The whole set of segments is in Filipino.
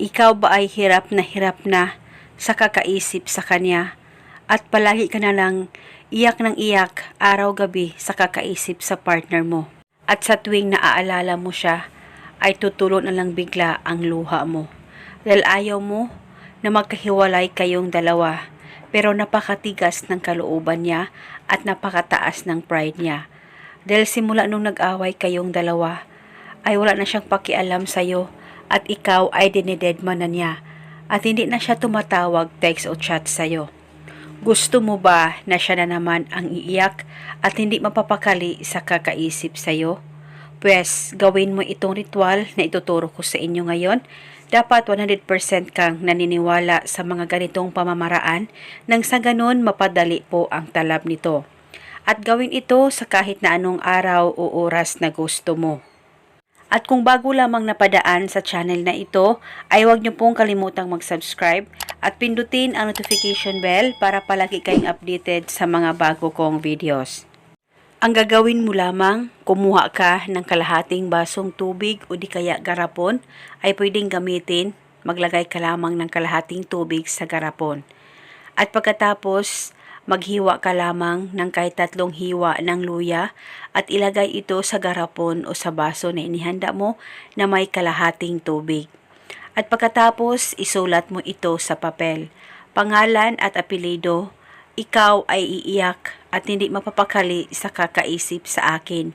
Ikaw ba ay hirap na hirap na sa kakaisip sa kanya at palagi ka na lang iyak ng iyak araw-gabi sa kakaisip sa partner mo. At sa tuwing naaalala mo siya, ay tutulo na lang bigla ang luha mo. Dahil ayaw mo na magkahiwalay kayong dalawa, pero napakatigas ng kalooban niya at napakataas ng pride niya. Dahil simula nung nag-away kayong dalawa, ay wala na siyang pakialam sa'yo at ikaw ay dinededman na niya at hindi na siya tumatawag, text o chat sa'yo. Gusto mo ba na siya na naman ang iiyak at hindi mapapakali sa kakaisip sa'yo? Pwes, gawin mo itong ritual na ituturo ko sa inyo ngayon. Dapat 100% kang naniniwala sa mga ganitong pamamaraan nang sa ganun mapadali po ang talab nito. At gawin ito sa kahit na anong araw o oras na gusto mo. At kung bago lamang napadaan sa channel na ito, ay huwag niyo pong kalimutang mag-subscribe at pindutin ang notification bell para palagi kayong updated sa mga bago kong videos. Ang gagawin mo lamang, kumuha ka ng kalahating basong tubig o di kaya garapon ay pwedeng gamitin, maglagay ka lamang ng kalahating tubig sa garapon. At pagkatapos, maghiwa ka lamang ng kahit tatlong hiwa ng luya at ilagay ito sa garapon o sa baso na inihanda mo na may kalahating tubig. At pagkatapos, isulat mo ito sa papel. Pangalan at apelido, ikaw ay iiyak at hindi mapapakali sa kakaisip sa akin.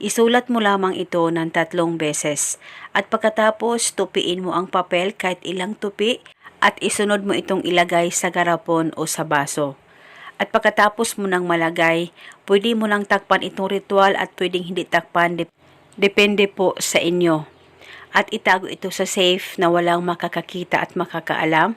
Isulat mo lamang ito ng tatlong beses at pagkatapos tupiin mo ang papel kahit ilang tupi at isunod mo itong ilagay sa garapon o sa baso. At pagkatapos mo nang malagay, pwede mo nang takpan itong ritual at pwedeng hindi takpan. Dep- Depende po sa inyo. At itago ito sa safe na walang makakakita at makakaalam.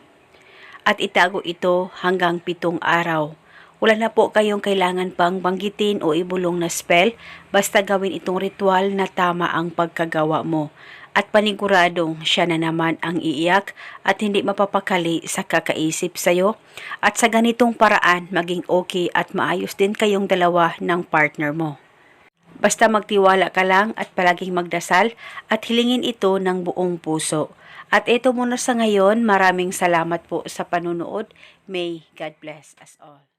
At itago ito hanggang pitong araw. Wala na po kayong kailangan pang banggitin o ibulong na spell, basta gawin itong ritual na tama ang pagkagawa mo. At paniguradong siya na naman ang iiyak at hindi mapapakali sa kakaisip sa'yo. At sa ganitong paraan, maging okay at maayos din kayong dalawa ng partner mo. Basta magtiwala ka lang at palaging magdasal at hilingin ito ng buong puso. At ito muna sa ngayon, maraming salamat po sa panunood. May God bless us all.